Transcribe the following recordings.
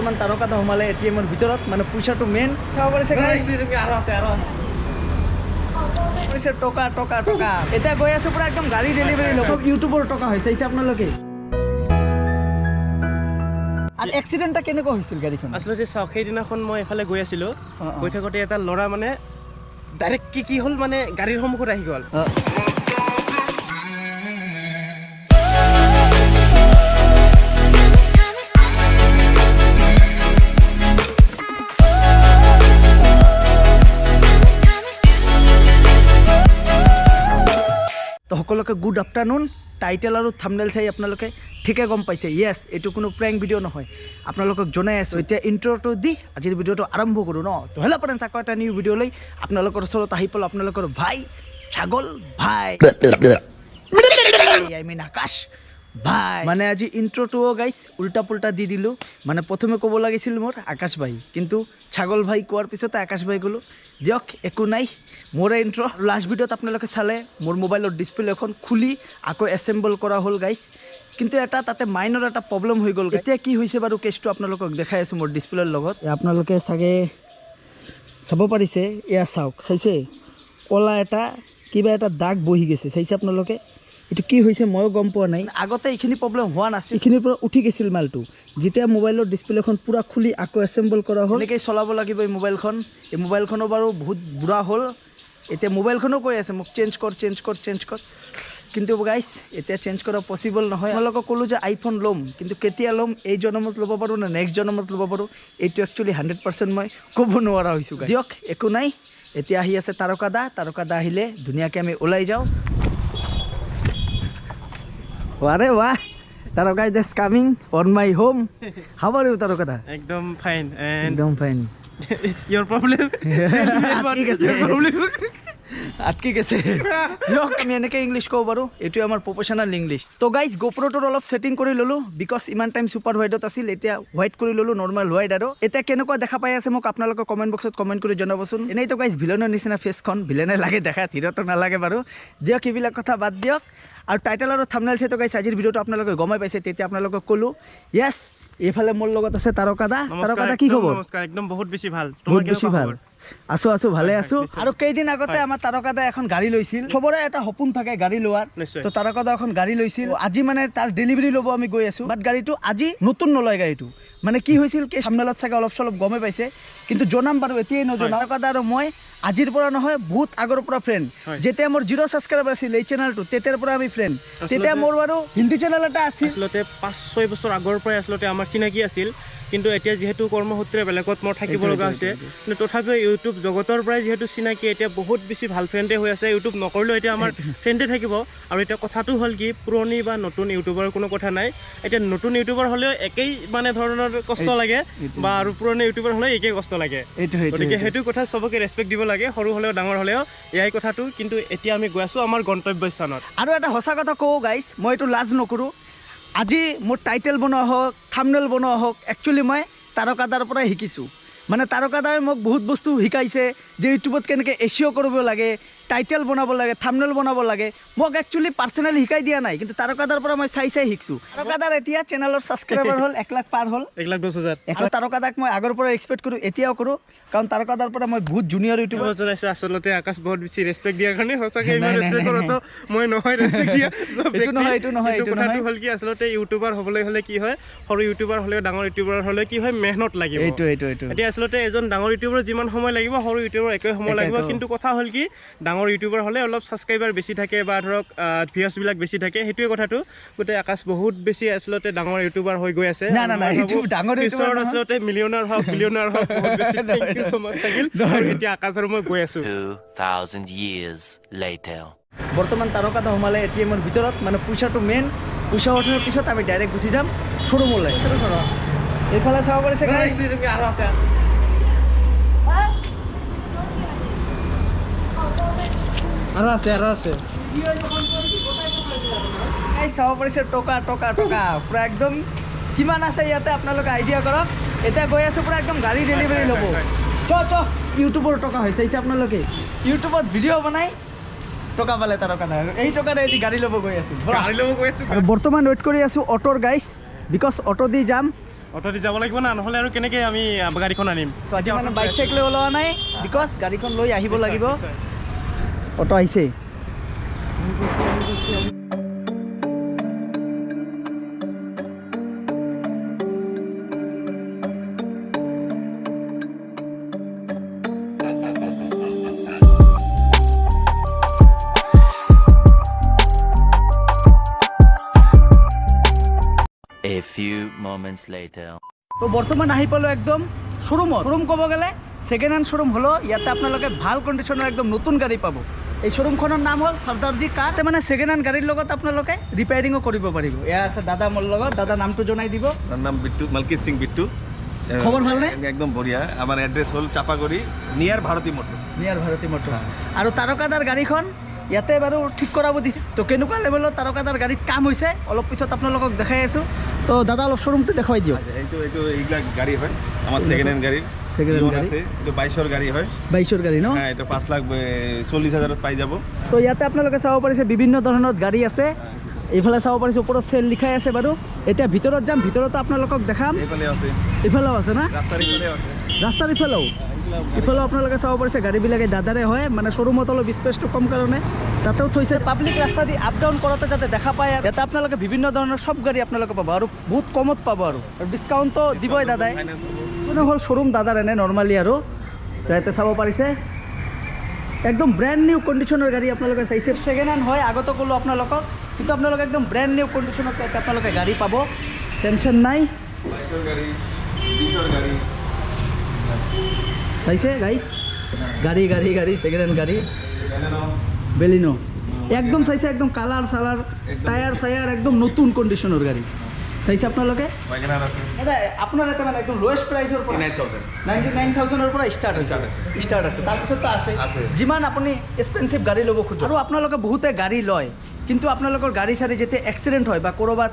বৰ্তমান তাৰকাটা সোমালে এ টি এমৰ ভিতৰত মানে পইচাটো মেইন খাব পাৰিছে guys? কৰিছে টকা টকা টকা। এতিয়া গৈ আছো পুৰা একদম গাড়ী ডেলিভাৰী চব ইউটিউবৰ টকা হৈছে চাইছে আপোনালোকে। আৰু এক্সিডেণ্টটা কেনেকুৱা হৈছিল গাড়ীখন? আচলতে চাওক সেইদিনাখন মই এফালে গৈ আছিলোঁ। গৈ থাকোঁতে এটা ল'ৰা মানে ডাইৰেক্ট কি কি হ'ল মানে গাড়ীৰ সন্মুখত আহি গ'ল। অ, গুড আফটাৰনুন টাইটেল আৰু থামনেল চাই আপোনালোকে ঠিকে গম পাইছে। য়েছ এইটো কোনো প্ৰেংক ভিডিঅ' নহয়। আপোনালোকক জনাই আছোঁ এতিয়া ইণ্টাৰটো দি আজিৰ ভিডিঅ'টো আৰম্ভ কৰোঁ ন। তো হেল্ল' ফ্ৰেণ্ডছ আকৌ এটা নিউ ভিডিঅ'লৈ আপোনালোকৰ ওচৰত আহি পালোঁ আপোনালোকৰ ভাই ছাগল ভাই। আই মিন আকাশ। ভাই মানে আজি ইণ্ট্ৰটোও গাইছ উল্টা পুল্টা দি দিলোঁ। মানে প্ৰথমে ক'ব লাগিছিল মোৰ আকাশ ভাই কিন্তু ছাগল ভাই কোৱাৰ পিছতে আকাশ ভাই ক'লোঁ দিয়ক একো নাই মোৰে ইণ্ট্ৰ লাষ্ট ভিডিঅ'ত আপোনালোকে চালে মোৰ মোবাইলৰ ডিছপ্লে এখন খুলি আকৌ এছেম্বল কৰা হ'ল গাইছ কিন্তু এটা তাতে মাইনৰ এটা প্ৰব্লেম হৈ গ'ল এতিয়া কি হৈছে বাৰু কেছটো আপোনালোকক দেখাই আছোঁ মোৰ ডিছপ্লেৰ লগত। আপোনালোকে চাগে চাব পাৰিছে এয়া চাওক চাইছে ক'লা এটা কিবা এটা দাগ বহি গৈছে চাইছে আপোনালোকে? এইটো কি হৈছে ময়ো গম পোৱা নাই। আগতে এইখিনি প্ৰব্লেম হোৱা নাছিল। এইখিনিৰ পৰা উঠি গৈছিল মালটো। যেতিয়া মোবাইলৰ ডিছপ্লেখন পূৰা খুলি আকৌ এছেম্বল কৰা হ'ল। এনেকৈ চলাব লাগিব এই মোবাইলখন। এই মোবাইলখনো বাৰু বহুত বুঢ়া হ'ল। এতিয়া মোবাইলখনো কৈ আছে মোক চেঞ্জ কৰ চেঞ্জ কৰ চেঞ্জ কৰ। কিন্তু গাইছ এতিয়া চেঞ্জ কৰা পচিবল নহয়। আপোনালোকক ক'লোঁ যে আইফোন ল'ম কিন্তু কেতিয়া ল'ম এই জনমত ল'ব পাৰোঁ নে নেক্সট জনমত ল'ব পাৰোঁ এইটো একচুৱেলি হাণ্ড্ৰেড পাৰ্চেণ্ট মই ক'ব নোৱাৰা হৈছোঁ। দিয়ক একো নাই। এতিয়া আহি আছে তাৰকাদা তাৰকাদা আহিলে ধুনীয়াকৈ আমি ওলাই যাওঁ। আৰে ৱাহ Tarka is coming on my home how are you তাৰকাদা একদম ফাইন এণ্ড একদম ফাইন ইয়ৰ প্ৰব্লেম ঠিক আছে আটকি গেছে। দিয়ক আমি এনেকৈ ইংলিছ ক'ব পাৰোঁ এইটোৱে আমাৰ প্ৰফেশ্যনেল ইংলিছ তো গাইজ গোপ্ৰটোৰ অলপ ছেটিং কৰি ল'লোঁ বিকজ ইমান টাইম ছুপাৰ হোৱাইটত আছিল এতিয়া হোৱাইট কৰি ল'লোঁ নৰ্মেল হোৱাইট আৰু। এতিয়া কেনেকুৱা দেখা পাই আছে মোক আপোনালোকে কমেণ্ট বক্সত কমেণ্ট কৰি জনাবচোন। এনেইতো গাইজ ভিলনৰ নিচিনা ফেচখন ভিলেনে লাগে দেখাত হিৰ'টো নালাগে বাৰু। দিয়ক এইবিলাক কথা বাদ দিয়ক। আৰু টাইটেল আৰু থামনেল চাইতো গাইছে আজিৰ ভিডিঅ'টো আপোনালোকে গমাই পাইছে তেতিয়া আপোনালোকক ক'লোঁ য়েছ এইফালে মোৰ লগত আছে তাৰকাদা তাৰকাদা কি খবৰ? নমস্কাৰ একদম বহুত বেছি ভালো। বহুত বেছি ভালো? আছো আছো ভালে আছো। আৰু কেইদিন আগতে আমাৰ তাৰকাদাই এখন গাড়ী লৈছিল। চবৰে এটা সপোন থাকে গাড়ী লোৱাৰ। তো তাৰকাদা এখন গাড়ী লৈছিল। আজি মানে তাৰ ডেলিভাৰী ল'ব আমি গৈ আছো। বাট গাড়ীটো আজি নতুন নলয় গাড়ীটো। মানে কি হৈছিল কি সামনেলত চাগে অলপ চলপ গমে পাইছে। কিন্তু জনাম বাৰু এতিয়াই নজনাম। তাৰকাদা আৰু মই আজিৰ পৰা নহয় বহুত আগৰ পৰা ফ্ৰেণ্ড। যেতিয়া মোৰ জিৰ' ছাবস্ক্ৰাইবাৰ আছিল এই চেনেলটো তেতিয়াৰ পৰা আমি ফ্ৰেণ্ড তেতিয়া মোৰ বাৰু হিন্দী চেনেল এটা আছিল। আচলতে পাঁচ ছয় বছৰ আগৰ পৰাই আচলতে আমাৰ চিনাকি আছিল। কিন্তু এতিয়া যিহেতু কৰ্মসূত্ৰে বেলেগত মোৰ থাকিব লগা হৈছে কিন্তু তথাপিও ইউটিউব জগতৰ পৰাই যিহেতু চিনাকি এতিয়া বহুত বেছি ভাল ফ্ৰেণ্ডে হৈ আছে ইউটিউব নকৰিলেও এতিয়া আমাৰ ফ্ৰেণ্ডে থাকিব। আৰু এতিয়া কথাটো হ'ল কি পুৰণি বা নতুন ইউটিউবাৰ কোনো কথা নাই। এতিয়া নতুন ইউটিউবাৰ হ'লেও একেই মানে ধৰণৰ কষ্ট লাগে। বা আৰু পুৰণি ইউটিউবাৰ হ'লেও একেই কষ্ট লাগে। গতিকে সেইটো কথা চবকে ৰেচপেক্ট দিব লাগে সৰু হ'লেও ডাঙৰ হ'লেও এয়াই কথাটো। কিন্তু এতিয়া আমি গৈ আছোঁ আমাৰ গন্তব্যস্থানত। আৰু এটা সঁচা কথা কওঁ গাইছ মই এইটো লাজ নকৰোঁ। আজি মোৰ টাইটেল বনোৱা হওক থামনেল বনোৱা হওক একচুৱেলি মই তাৰকাদাৰ পৰাই শিকিছোঁ। মানে তাৰকাদাই মোক বহুত বস্তু শিকাইছে যে ইউটিউবত কেনেকৈ এচিঅ' কৰিব লাগে টাইটেল বনাব লাগে থামনেল বনাব লাগে। মোক একচুৱেলি পাৰ্চনেলি শিকাই দিয়া নাই কিন্তু তাৰকাদাৰ পৰা মই চাই চাই শিকিছোঁ। তাৰকাদাৰ এতিয়া চেনেলৰ ছাবস্ক্ৰাইবাৰ হ'ল এক লাখ পাৰ হ'ল। এক লাখ দহ হাজাৰ। আৰু তাৰকাদাক মই আগৰ পৰা এক্সপেক্ট কৰোঁ এতিয়াও কৰোঁ কাৰণ তাৰকাদাৰ পৰা মই বহুত জুনিয়ৰ ইউটিউবাৰ জনাইছো আচলতে আকাশ বহুত বেছি ৰেচপেক্ট দিয়াৰ কাৰণে সঁচাকৈ ইমান ৰেচপেক্ট নাই, মই নহয় ৰেচপেক্ট দিয়া এইটো নহয়, এইটো নহয়, এইটো কথাটো হ'ল কি আচলতে ইউটিউবাৰ হ'বলৈ হ'লে কি হয় সৰু ইউটিউবাৰ হ'লেও ডাঙৰ ইউটিউবাৰ হ'লেও কি হয় মেহনত লাগিব। এইটো এইটো এইটো। এতিয়া আচলতে এজন ডাঙৰ ইউটিউবাৰ যিমান সময় লাগিব সৰু ইউটিউবাৰ একে সময় লাগিব। কিন্তু কথা হ'ল কি ডাঙৰ ইউটিউবাৰ হ'লে অলপ ছাবস্ক্ৰাইবাৰ বেছি থাকে বা ধৰক ভিউজবিলাক বেছি থাকে সেইটোৱে কথাটো। গোটেই আকাশ বহুত বেছি আচলতে ডাঙৰ ইউটিউবাৰ হৈ গৈ আছে। ডাঙৰ। আচলতে মিলিয়নাৰ হওক বিলিয়নাৰ হওক বহুত বেছি থেংক ইউ ছ মাছ থাকিল। আৰু এতিয়া আকাশ আৰু মই গৈ আছোঁ। 2,000 years later. বৰ্তমান তাৰকাটা সোমালে এ টি এমৰ ভিতৰত মানে পইচাটো মেইন পইচা উঠাৰ পিছত আমি ডাইৰেক্ট গুচি যাম। শ্ব'ৰুমলৈ এইফালে চাব পাৰিছে আৰু আছে আৰু আছে। Guys, চাব পাৰিছে টকা টকা টকা। পূৰা একদম কিমান আছে ইয়াতে আপোনালোকে আইডিয়া কৰক। এতিয়া গৈ আছোঁ পূৰা একদম গাড়ী ডেলিভাৰী ল'ব। চ চ ইউটিউবৰ টকা হৈছে চাইছে আপোনালোকে। ইউটিউবত ভিডিঅ' বনাই টকা পালে তাৰকাটা আৰু এই টকাৰে এটি গাড়ী ল'ব গৈ আছোঁ। গাড়ী ল'ব গৈ আছোঁ বৰ্তমান ৱেইট কৰি আছোঁ অ'টোৰ গাইছ বিকজ অ'টো দি যাম। অটো দি যাব লাগিব না নহ'লে আৰু কেনেকৈ আমি গাড়ীখন আনিম? চ' আজি মানে বাইক চাইক লৈ ওলোৱা নাই বিকজ গাড়ীখন লৈ আহিব লাগিব। অটো আহিছে A few moments later. তো বৰ্তমান আহি পালো একদম শ্বৰুমত শ্বৰুম ক'ব গ'লে ছেকেণ্ড হেণ্ড শ্বৰুম হ'লেও ইয়াতে আপোনালোকে ভালো কণ্ডিশ্যনৰ একদম নতুন গাড়ী পাব। এই শ্বৰুমখনৰ নাম হ'ল চৰ্দাৰজী কাৰ? মানে ছেকেণ্ড হেণ্ড গাড়ীৰ লগত আপোনালোকে ৰিপেয়াৰিঙো কৰিব পাৰিব। এয়া আছে দাদা মোৰ লগত দাদা নামটো জনাই দিব। নাম বিট্টু মালকিত সিং বিট্টু। খবর ভালনে? একদম বঢ়িয়া। আমার এড্রেস হল Chapaguri near Bharati motor near Bharati motor আৰু তাৰকাদাৰ গাড়ীখন? ইয়াতে বাৰু ঠিক কৰাব দিছে। তো কেনেকুৱা লেভেলৰ তাৰকাদাৰ গাড়ীত কাম হৈছে অলপ পিছত আপোনালোকক দেখাই আছোঁ। তো দাদা অলপ শ্বৰুমটো দেখুৱাই দিয়ক। এইটো এইটো এইবিলাক গাড়ি হয়। আমাৰ ছেকেণ্ড হেণ্ড গাড়ি। গাড়ী। বাইশৰ হয়। গাড়ী ন? এইটো পাঁচ লাখ চল্লিছ হাজাৰত পাই যাব। তো ইয়াতে আপোনালোকে চাব পাৰিছে বিভিন্ন ধৰণৰ গাড়ী আছে। এইফালে চাব পাৰিছে ওপৰত চেল লিখাই আছে বাৰু। এতিয়া ভিতৰত যাম ভিতৰতো আপোনালোকক দেখাম। ইফালেও আছে। না? ৰাস্তাৰ ইফালেও? ইফালেও আপোনালোকে চাব পাৰিছে গাড়ীবিলাকে দাদাৰে হয় মানে শ্বৰুমত অলপ স্পেচটো কম কাৰণে। তাতেও থৈছে। পাব্লিক ৰাস্তা দি আপ ডাউন কৰোঁতে যাতে দেখা পায় আৰু। ইয়াতে আপোনালোকে বিভিন্ন ধৰণৰ চব গাড়ী আপোনালোকে পাব আৰু বহুত কমত পাব আৰু। ডিছকাউণ্টটো দিবই দাদাই। কোনো হ'ল শ্বৰুম দাদাৰ এনে নৰ্মেলি আৰু। ইয়াতে চাব পাৰিছে। একদম ব্ৰেণ্ড নিউ কণ্ডিশ্যনৰ গাড়ী আপোনালোকে চাইছে। ছেকেণ্ড হেণ্ড হয় আগতে ক'লোঁ আপোনালোকক। কিন্তু আপোনালোকে একদম ব্ৰেণ্ড নিউ কণ্ডিশ্যনত আপোনালোকে গাড়ী পাব। টেনশ্যন নাই। চাইছে গাইছ গাড়ী গাড়ী গাড়ী ছেকেণ্ড হেণ্ড গাড়ী। বেলিনো একদম চাইছে একদম চালাৰ একদম। টায়াৰ চায়াৰ একদম নতুন কণ্ডিশ্যনৰ গাড়ী। চাইছে আপোনালোকে? দাদা আপোনাৰ এটা মানে একদম লোৱেষ্ট প্ৰাইচৰ পৰা নাইন থাউজেণ্ড নাইণ্টি নাইন থাউজেণ্ডৰ পৰা ষ্টাৰ্ট। ষ্টাৰ্ট আছে। তাৰপিছততো আছে। আছে। যিমান আপুনি এক্সপেঞ্চিভ গাড়ী ল'ব খোজে আৰু আপোনালোকে বহুতে গাড়ী লয়। কিন্তু আপোনালোকৰ গাড়ী চাড়ী যেতিয়া এক্সিডেণ্ট হয় বা ক'ৰবাত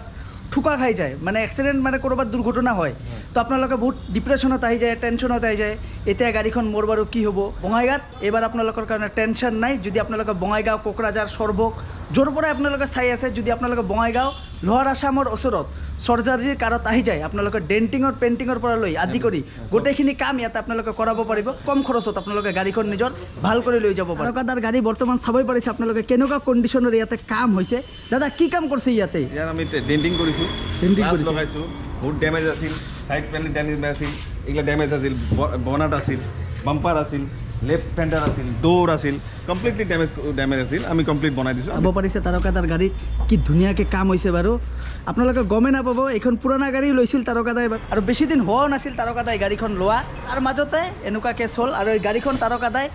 ঠুকা খাই যায় মানে এক্সিডেণ্ট মানে ক'ৰবাত দুৰ্ঘটনা হয় তো আপোনালোকে বহুত ডিপ্ৰেশ্যনত আহি যায় টেনশ্যনত আহি যায় এতিয়া গাড়ীখন মোৰ বাৰু কি হ'ব? বঙাইগাঁৱত এইবাৰ আপোনালোকৰ কাৰণে টেনশ্যন নাই যদি আপোনালোকে বঙাইগাঁও কোকৰাঝাৰ সৰভোগ য'ৰ পৰাই আপোনালোকে চাই আছে যদি আপোনালোকে বঙাইগাঁও লোহাৰ আছামৰ ওচৰত চৰ্জাৰীৰ কাৰত আহি যায়। আপোনালোকে ডেণ্টিঙৰ পেইণ্টিঙৰ পৰা লৈ আদি কৰি গোটেইখিনি কাম ইয়াতে আপোনালোকে কৰাব পাৰিব। কম খৰচত আপোনালোকে গাড়ীখন নিজৰ ভালো কৰি লৈ যাব পাৰিব। দাদাৰ গাড়ী বৰ্তমান চাবই পাৰিছে আপোনালোকে কেনেকুৱা কণ্ডিশ্যনৰ ইয়াতে কাম হৈছে। দাদা কি কাম কৰিছে ইয়াতে? আমি ডেণ্টিং কৰিছোঁ। কৰিছে। লগাইছোঁ। বহুত ডেমেজ আছিল। চাইড পেনেল ডেমেজ আছিল। এইগিলা ডেমেজ আছিল। বনাট আছিল। বাম্পাৰ আছিল। লেফ্ট ফেণ্ডাৰ আছিল ডোৰ আছিল কমপ্লিটলি ডেমেজ ডেমেজ আছিল আমি কমপ্লিট বনাই দিছোঁ। চাব পাৰিছে তাৰকাদাৰ গাড়ী কি ধুনীয়াকৈ কাম হৈছে বাৰু। আপোনালোকে গমেই নাপাব এইখন পুৰণা গাড়ী লৈছিল তাৰকাদাই আৰু বেছি দিন হোৱাও নাছিল তাৰকাদাই গাড়ীখন লোৱা। তাৰ মাজতে এনেকুৱা কেছ হ'ল আৰু এই গাড়ীখন তাৰকাদাই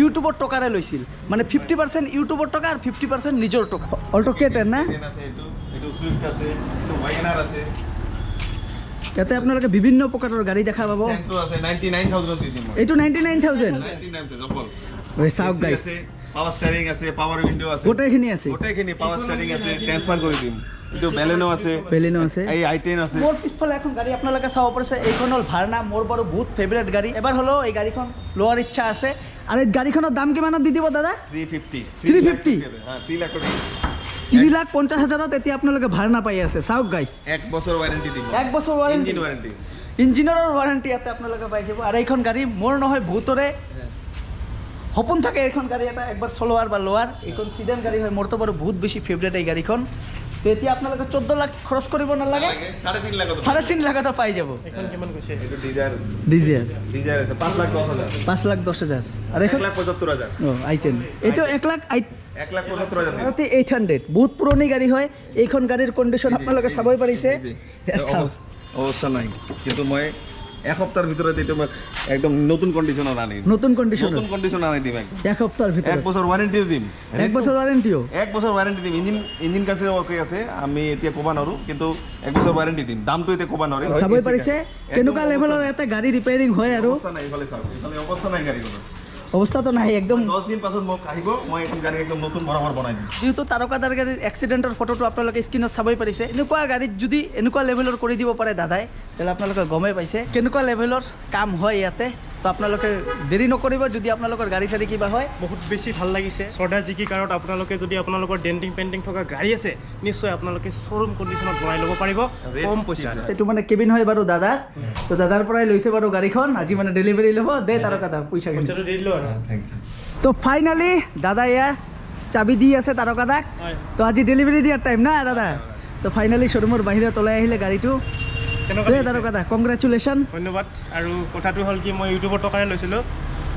ইউটিউবৰ টকাৰে লৈছিল। মানে ফিফটি পাৰ্চেণ্ট ইউটিউবৰ টকা আৰু ফিফটি পাৰ্চেণ্ট নিজৰ টকা। অল্ট'কেটেড না? Ten আছে এইটো এইটো চুইফ্ট আছে এইটো ৱাগনাৰ আছে ইয়াতে আপোনালোকে বিভিন্ন প্ৰকাৰৰ গাড়ী দেখা পাব। এইটো নাইণ্টি নাইন থাউজেণ্ড চাওক গাইছ আছে পাৱাৰ ষ্টাৰিং আছে পাৱাৰ উইণ্ড' আছে। গোটেইখিনি আছে। গোটেইখিনি পাৱাৰ ষ্টাৰিং আছে ট্ৰেন্সফাৰ কৰি দিম। এইটো বেলেনো আছে। বেলিনো আছে। এই আই টেন আছে। মোৰ পিছফালে এখন গাড়ী আপোনালোকে চাব পাৰিছে। এইখন হ'ল ভাৰনা মোৰ বাৰু বহুত ফেভৰেট গাড়ী। এবাৰ হ'লেও এই গাড়ীখন লোৱাৰ ইচ্ছা আছে। আৰু এই গাড়ীখনৰ দাম কিমানত দি দিব দাদা? Three fifty 350? থ্ৰী লাখ তিনি লাখ পঞ্চাছ হাজাৰত এতিয়া আপোনালোকে ভাৰনা পাই আছে। চাওক গাইছ এক বছৰ ৱাৰেণ্টি দিম এক বছৰ ৱাৰেণ্টি ইঞ্জিন ৱাৰেণ্টি ইঞ্জিনৰ ৱাৰেণ্টি ইয়াতে আপোনালোকে পাই যাব। আৰু এইখন গাড়ী মোৰ নহয় বহুতৰে সপোন থাকে এইখন গাড়ী এটা একবাৰ চলোৱাৰ বা লোৱাৰ। এইখন চিডান গাড়ী হয়। মোৰতো বাৰু বহুত বেছি ফেভৰেট এই গাড়ীখন। তো এতিয়া আপোনালোকে চৈধ্য লাখ খৰচ কৰিব নালাগে। চাৰে তিনি লাখত চাৰে তিনি লাখতে পাই যাব। ডিজায়াৰ পাঁচ লাখ দহ হাজাৰ। পাঁচ লাখ দহ হাজাৰ। আৰু এক এইখন লাখ পঁচাত্তৰ হাজাৰ। আই টেন এইটো এক লাখ আই এক লাখ পঁচাত্তৰ হাজাৰ এইট হাণ্ড্ৰেড বহুত পুৰণি গাড়ী হয়। এইখন গাড়ীৰ কণ্ডিশ্যন আপোনালোকে চাবই পাৰিছে অৱস্থা নাই। কিন্তু মই এসপ্তাহৰ ভিতৰত এইটো মই একদম নতুন কণ্ডিশ্যনত আনিম নতুন কণ্ডিশ্যনত নতুন কণ্ডিশ্যন আনি দিম একদম। এক এক বছৰ ৱাৰেণ্টিও দিম। এক বছৰ ৱাৰেণ্টিও এক বছৰ ৱাৰেণ্টি দিম। ইঞ্জিন ইঞ্জিন কাছে অ'কে আছে। আমি এতিয়া ক'ব নোৱাৰোঁ। কিন্তু এক বছৰ ৱাৰেণ্টি দিম। দামটো এতিয়া ক'ব নোৱাৰিম চাবই পাৰিছে। কেনেকুৱা লেভেলৰ এটা গাড়ী ৰিপেয়াৰিং হয় আৰু? অৱস্থা নাই ইফালে চাওক। ইফালে অৱস্থা নাই গাড়ীখনৰ। অৱস্থাটো নাই একদম। দহ দিন পাছত মোক আহিব মই এখন গাড়ী একদম নতুন বৰাবৰ বনাই দিম। যিহেতু তাৰকাদাৰ গাড়ীৰ এক্সিডেণ্টৰ ফটোটো আপোনালোকে স্ক্ৰীণত চাবই পাৰিছে। এনেকুৱা গাড়ীত যদি এনেকুৱা লেভেলৰ কৰি দিব পাৰে দাদাই তেতিয়াহ'লে আপোনালোকে গমেই পাইছে। কেনেকুৱা লেভেলৰ কাম হয় ইয়াতে তো আপোনালোকে দেৰি নকৰিব যদি আপোনালোকৰ গাড়ী চাড়ী কিবা হয়। বহুত বেছি ভালো লাগিছে। ছৰ্দাৰ জিকি কাৰত আপোনালোকে যদি আপোনালোকৰ ডেণ্টিং পেইণ্টিং থকা গাড়ী আছে নিশ্চয় আপোনালোকে শ্ব'ৰুম কণ্ডিশ্যনত বনাই ল'ব পাৰিব। কম পইচাত এইটো মানে কেবিন হয় বাৰু দাদা। তো দাদাৰ পৰাই লৈছে বাৰু গাড়ীখন আজি মানে ডেলিভাৰী ল'ব। দে তাৰকা পইচা পইচাটো দি দিলোঁ তো ফাইনালি দাদা এয়া চাবি দি আছে হয়। তো আজি ডেলিভাৰী দিয়াৰ টাইম না দাদা? তো ফাইনালি শ্ব'ৰুমৰ বাহিৰত ওলাই আহিলে গাড়ীটো। কেনেকুৱা তাৰকা দা কংগ্ৰেচুলেশ্যন ধন্যবাদ। আৰু কথাটো হ'ল কি মই ইউটিউবৰ টকাৰে লৈছিলোঁ।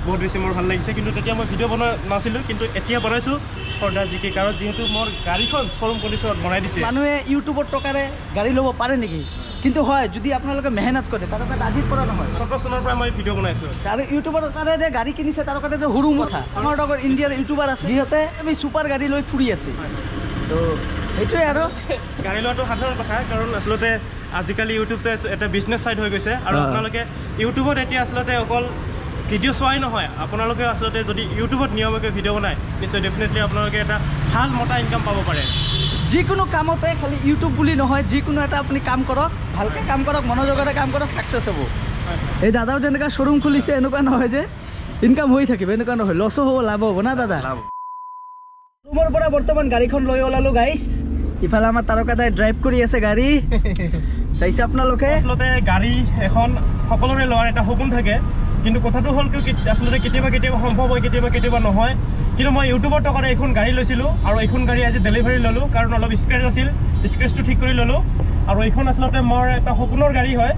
বহুত বেছি মোৰ ভালো লাগিছে। কিন্তু তেতিয়া মই ভিডিঅ' বনোৱা নাছিলোঁ। কিন্তু এতিয়া বনাইছোঁ। ছৰ্দাৰ জিকি কাৰত। যিহেতু মোৰ গাড়ীখন শ্ব'ৰুম কণ্ডিশ্যনত বনাই দিছে। মানুহে ইউটিউবৰ টকাৰে গাড়ী ল'ব পাৰে নেকি? কিন্তু হয় যদি আপোনালোকে মেহনত কৰে তাৰকা আজিৰ পৰা নহয়। চতৰ চনৰ পৰা মই ভিডিঅ' বনাইছোঁ। আৰু ইউটিউবৰ কাৰণে যে গাড়ী কিনিছে তাৰ কাৰণে যে সৰু কথা আমাৰ লগৰ ইণ্ডিয়াৰ ইউটিউবাৰ আছে সিহঁতে আমি ছুপাৰ গাড়ী লৈ ফুৰি আছে। তো সেইটোৱে আৰু। গাড়ী লোৱাটো সাধাৰণ কথা কাৰণ আচলতে আজিকালি ইউটিউবটো এটা বিজনেছ ছাইড হৈ গৈছে। আৰু। আপোনালোকে ইউটিউবত এতিয়া আচলতে অকল ভিডিঅ' চোৱাই নহয় আপোনালোকে আচলতে যদি ইউটিউবত নিয়মীয়াকৈ ভিডিঅ' বনায় নিশ্চয় ডেফিনেটলি আপোনালোকে এটা ভাল মতা ইনকাম পাব পাৰে। যিকোনো কামতে খালি ইউটিউব বুলি নহয় যিকোনো এটা আপুনি কাম কৰক ভালকৈ কাম কৰক মনোযোগেৰে কাম কৰক ছাকচেছ হ'ব। এই দাদাও যেনেকুৱা শ্ব'ৰুম খুলিছে এনেকুৱা নহয় যে ইনকাম হৈ থাকিব এনেকুৱা নহয়। লছো হ'ব লাভ হ'ব না দাদা? ৰুমৰ পৰা বৰ্তমান গাড়ীখন লৈ ওলালোঁ গাইছ ইফালে আমাৰ তাৰকাদাই ড্ৰাইভ কৰি আছে গাড়ী। চাইছে আপোনালোকে? আচলতে গাড়ী এখন সকলোৰে লোৱাৰ এটা সপোন থাকে। কিন্তু কথাটো হ'ল কি আচলতে কেতিয়াবা কেতিয়াবা সম্ভৱ হয় কেতিয়াবা কেতিয়াবা নহয়। কিন্তু মই ইউটিউবৰ টকাৰে এইখন গাড়ী লৈছিলোঁ আৰু এইখন গাড়ী আজি ডেলিভাৰী ল'লোঁ কাৰণ অলপ স্ক্ৰেচ আছিল স্ক্ৰেচটো ঠিক কৰি ল'লোঁ। আৰু এইখন আচলতে মোৰ এটা সপোনৰ গাড়ী হয়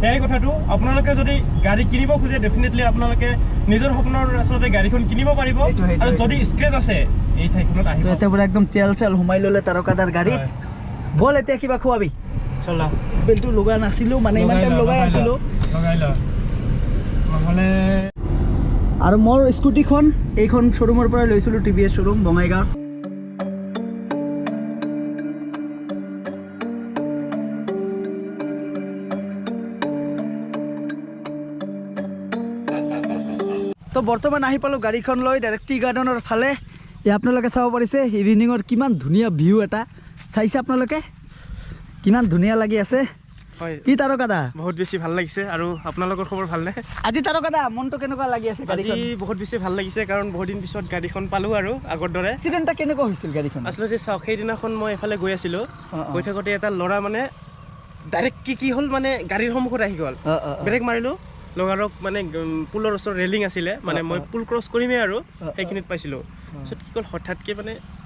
সেয়াই কথাটো। আপোনালোকে যদি গাড়ী কিনিব খোজে ডেফিনেটলি আপোনালোকে নিজৰ সপোনৰ আচলতে গাড়ীখন কিনিব পাৰিব। আৰু যদি স্ক্ৰেচ আছে এই ঠাইখনত আহিব। এতিয়া পৰা একদম তেল চেল সোমাই ল'লে তাৰকাদাৰ গাড়ীত। বল এতিয়া কিবা খোৱাবি। চলা। বেলটো লগা নাছিলোঁ মানে ইমান টাইম লগাই আছিলোঁ। লগাই ল। নহ'লে আৰু মোৰ স্কুটিখন এইখন শ্ব'ৰুমৰ পৰা লৈছিলোঁ টি ভি শ্ব'ৰুম বঙাইগাঁৱত তো বৰ্তমান আহি পালোঁ গাড়ীখন লৈ ডাইৰেক্ট টি গাৰ্ডেনৰ ফালে। এয়া আপোনালোকে চাব পাৰিছে ইভিনিঙৰ কিমান ধুনীয়া ভিউ এটা। চাইছে আপোনালোকে? কিমান ধুনীয়া লাগি আছে। কি তাৰকা দা বহুত বেছি ভাল লাগিছে আৰু আপোনালোকৰ খবৰ ভালনে? আজি তাৰকা দা মনটো কেনেকুৱা লাগি আছে আজি বহুত বেছি ভাল লাগিছে কাৰণ বহুত দিন পিছত গাড়ীখন পালোঁ আৰু আগৰ দৰে। এক্সিডেণ্ট এটা কেনেকুৱা হৈছিল গাড়ীখন? আচলতে চাওক সেইদিনাখন মই এফালে গৈ আছিলোঁ। গৈ থাকোঁতে এটা ল'ৰা মানে ডাইৰেক্ট কি কি হ'ল মানে গাড়ীৰ সন্মুখত আহি গ'ল। ব্ৰেক মাৰিলোঁ। লগালগ মানে পুলৰ ওচৰত ৰেলিং আছিলে। মানে মই। পুল ক্ৰছ কৰিমেই আৰু। সেইখিনিত পাইছিলোঁ। তাৰপিছত কি হ'ল হঠাৎকৈ মানে গ'ল।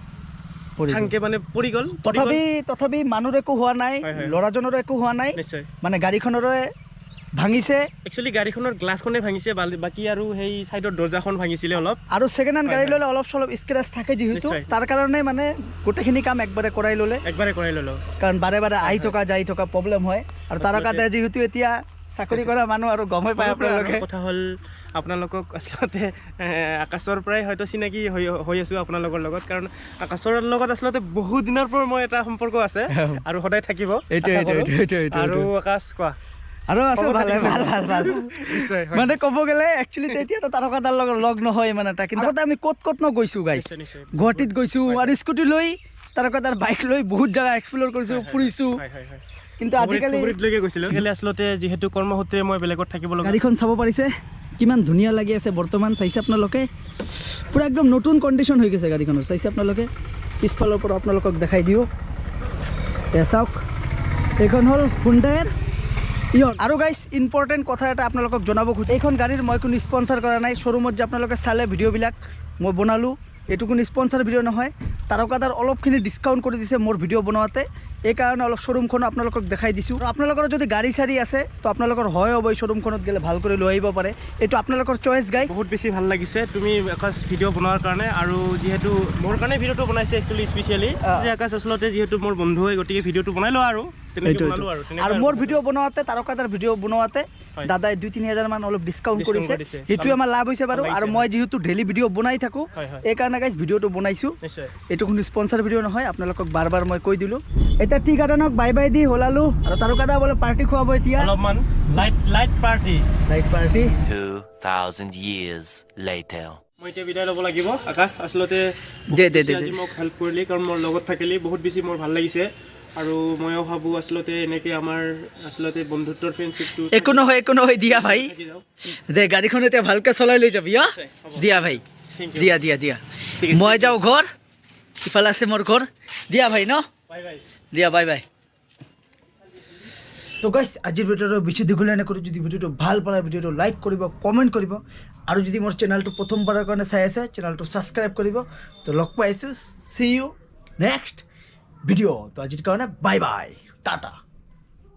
খাংকে মানে পৰি গ'ল পৰি গ'ল। তথাপি তথাপি মানুহৰ একো হোৱা নাই। ল'ৰাজনৰো একো হোৱা নাই। নিশ্চয়। মানে গাড়ীখনৰে ভাঙিছে। একচুৱেলি গাড়ীখনৰ গ্লাছখনে ভাঙিছে বাকী আৰু সেই ছাইডৰ দৰ্জাখন ভাঙিছিলে অলপ। আৰু ছেকেণ্ড হেণ্ড গাড়ী। ল'লে অলপ চলপ স্ক্ৰেচ থাকে যিহেতু। তাৰ কাৰণে মানে গোটেইখিনি কাম একবাৰে কৰাই ল'লে। একবাৰে কৰাই ল'লোঁ। কাৰণ বাৰে বাৰে আহি থকা যাই থকা প্ৰব্লেম হয়। আৰু তাৰকাতে যিহেতু এতিয়া চাকৰি কৰা মানুহ আৰু গমেই পায় আপোনালোকে। কথা হ'ল আপোনালোকক আচলতে আকাশৰ পৰাই হয়তো চিনাকি হৈ হৈ আছোঁ আপোনালোকৰ লগত কাৰণ আকাশৰ লগত আচলতে বহুত দিনৰ পৰা মই এটা সম্পৰ্ক আছে আৰু সদায় থাকিব। আৰু। আকাশ কোৱা? আৰু আছে ভালে ভাল ভাল ভাল। মানে ক'ব গ'লে একচুৱেলি তেতিয়াতো তাৰকাদাৰ লগত লগ নহয় ইমান এটা। কিন্তু আগতে আমি ক'ত ক'ত ন গৈছোঁ গাইছ। গুৱাহাটীত গৈছোঁ আৰু স্কুটি লৈ তাৰকাদাৰ বাইক লৈ বহুত জেগা এক্সপ্ল'ৰ কৰিছোঁ ফুৰিছোঁ। কিন্তু আজিকালি ধুবুৰীতলৈকে গৈছিলোঁ। কেলে আচলতে যিহেতু কৰ্মসূত্ৰে মই বেলেগত থাকিব লগা গাড়ীখন চাব পাৰিছে। কিমান ধুনীয়া লাগি আছে বৰ্তমান চাইছে আপোনালোকে? পূৰা একদম নতুন কণ্ডিশ্যন হৈ গৈছে গাড়ীখনৰ। চাইছে আপোনালোকে? পিছফালৰ পৰা আপোনালোকক দেখাই দিওঁ। চাওক। এইখন হ'ল হুণ্ডাইৰ ইয়ন আৰু গাইছ ইম্পৰ্টেণ্ট কথা এটা আপোনালোকক জনাব খোজোঁ। এইখন গাড়ীৰ মই কোনো স্পনচাৰ কৰা নাই। শ্ব'ৰুমত যে আপোনালোকে চালে ভিডিঅ'বিলাক মই বনালোঁ। এইটো কোনো স্পনচাৰ ভিডিঅ' নহয়। তাৰকাদাৰ অলপখিনি ডিছকাউণ্ট কৰি দিছে মোৰ ভিডিঅ' বনোৱাতে। এইকাৰণে অলপ শ্ব'ৰুমখন আপোনালোকক দেখাই দিছোঁ। আপোনালোকৰ যদি গাড়ী চাড়ী আছে তো আপোনালোকৰ হয় হ'ব এই শ্ব'ৰুমখনত গ'লে ভালো কৰি লৈ আহিব পাৰে। এইটো আপোনালোকৰ চইচ গাই বহুত বেছি ভালো লাগিছে। তুমি আকাশ ভিডিঅ' বনোৱাৰ কাৰণে আৰু যিহেতু মোৰ কাৰণে ভিডিঅ'টো বনাইছে একচুৱেলি স্পেচিয়েলি। আকাশ আচলতে যিহেতু মোৰ বন্ধু হয় গতিকে ভিডিঅ'টো বনাই লোৱা আৰু। এইটো। তেনেকৈ আৰু বনোৱাতে তাৰকাদাৰ ভিডিঅ' বনোৱাতে দাদাই দুই তিনি হাজাৰ মান অলপ ডিছকাউণ্ট কৰিছে। সেইটোৱে আমাৰ লাভ হৈছে বাৰু। আৰু মই যিহেতু ডেইলি ভিডিঅ' বনাই থাকোঁ। এইকাৰণে গাইছ ভিডিঅ'টো বনাইছোঁ। এইটো কোনো স্পনচাৰ ভিডিঅ' নহয় আপোনালোকক বাৰ বাৰ মই কৈ দিলোঁ। এতিয়া টি গাৰ্ডেনক বাই বাই দি ওলালোঁ। আৰু তাৰকাদা বোলে পাৰ্টি খুৱাব এতিয়া। অলপমান light light party light party 2,000 years later. মই এতিয়া বিদায় ল'ব লাগিব। আকাশ আচলতে দে, দে, দে, আজি মোক হেল্প কৰিলি কাৰণ মোৰ লগত থাকিলি বহুত বেছি মোৰ ভালো লাগিছে। আৰু ময়ো ভাবোঁ আচলতে এনেকৈ আমাৰ আচলতে বন্ধুত্বৰ ফ্ৰেণ্ডশ্বিপটো একো নহয় একো নহয় দিয়া ভাই। দে গাড়ীখন এতিয়া ভালকৈ চলাই লৈ যাবি অ দিয়া ভাই। দিয়া দিয়া দিয়া। মই যাওঁ ঘৰ। ইফালে আছে মোৰ ঘৰ। দিয়া ভাই ন? Bye bye. দিয়া বাই বাই। তো গাইছ আজিৰ ভিডিঅ'টো বেছি দীঘলীয়া নকৰোঁ। যদি ভিডিঅ'টো ভালো পালে ভিডিঅ'টো লাইক কৰিব কমেণ্ট কৰিব। আৰু যদি মোৰ চেনেলটো প্ৰথমবাৰৰ কাৰণে চাই আছে চেনেলটো ছাবস্ক্ৰাইব কৰিব। তো লগ পাই আছোঁ। চি ইউ নেক্সট ভিডিঅ' তো আজকের কারণে বাই বাই টাটা।